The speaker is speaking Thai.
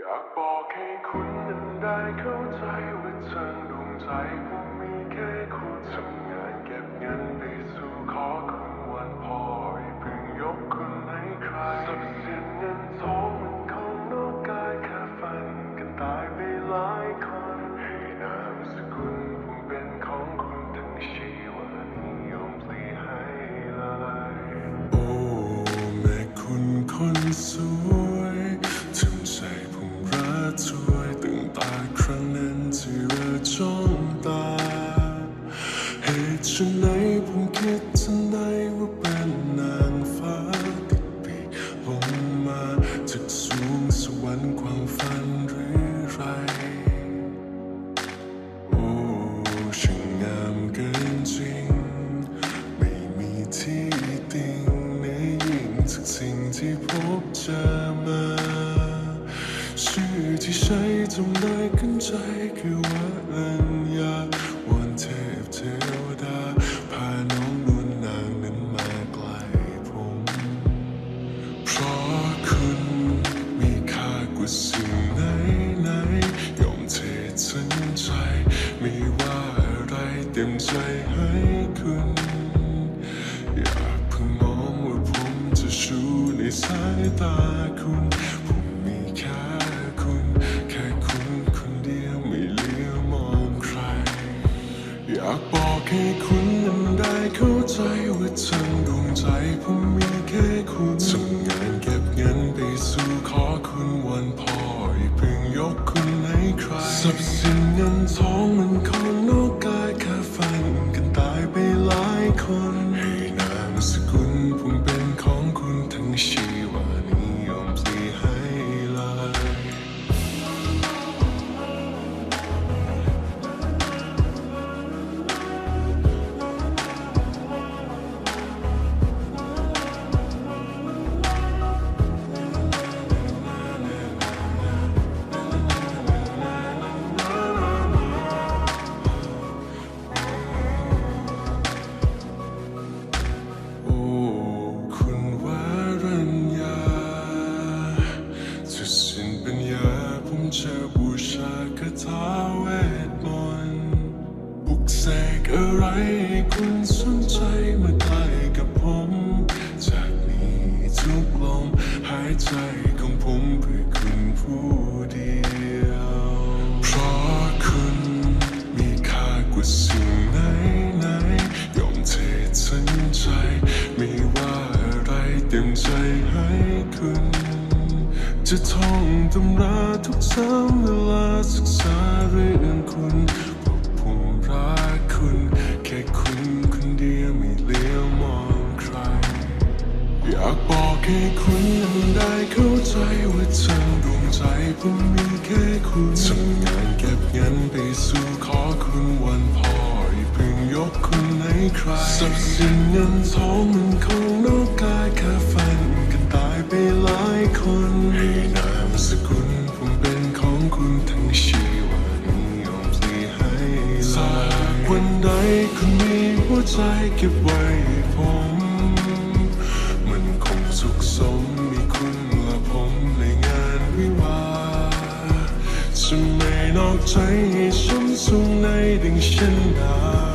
อยากบอกให้คุณนั้นได้เข้าใจว่าทั้งดวงใจผมมีแค่คุณทำงา ช่วยตั้งแต่ครั้งนั้นที่เราจ้องตาเหตุไฉนผมคิดทันใดว่าเป็นนางฟ้าติดปีกลงมาจากสูงสวรรค์ความฝันหรือไร โอ้ช่างงามเกินจริง ไม่มีที่ติงในยิ่งจากสิ่งที่พบเจอมา ชื่อที่ใช้จำได้ขึ้นใจคือว่าอัญญาวอนเทพเทวดา พาน้องนวลนางนั้นมาไกลผม เพราะคุณมีค่ากว่าสิ่งไหนไหนยอมเททั้งใจ ไม่ว่าอะไรเต็มใจให้คุณ อย่าเพิ่งมองว่าผมจะชูในสายตาคุณ อยากบอกให้คุณนั้นได้เข้าใจว่าทั้งดวงใจผมมีแค่คุณทำงานเก็บเงินไปสู่ขอคุณวันพออย่าเพิ่งยกคุณให้ใครทรัพย์สินเงินทองมันข ผมจะบูชากถาเวทมนต์ปลุกเสกอะไรให้คุณสนใจมาใกล้กับผม จากนี้ทุกลมหายใจของผมเพื่อคุณผู้เดียว เพราะคุณมีค่ากว่าสิ่งไหนไหนๆยอมเททั้งใจ ไม่ว่าอะไรเต็มใจให้คุณ จะท่องตำราทุกซ้ำเวลาศึกษาเรื่องคุณเพราะผมรักคุณ แค่คุณคนเดียวไม่เลี้ยวมองใคร อยากบอกให้คุณนั้นได้เข้าใจว่าทั้งดวงใจผมมีแค่คุณทำงานเก็บเงินไปสู่ขอคุณวันพออย่าเพิ่งยกคุณให้ใครทรัพย์สินเงินทองมันของนอกกายแค่ฝันกันตายไปหลายคน วันใดคุณมีหัวใจเก็บไว้ให้ผม มันคงสุขสมมีคุณและผมในงานวิวาจะไม่นอกใจให้ช้ำสูงในดังเช่นนา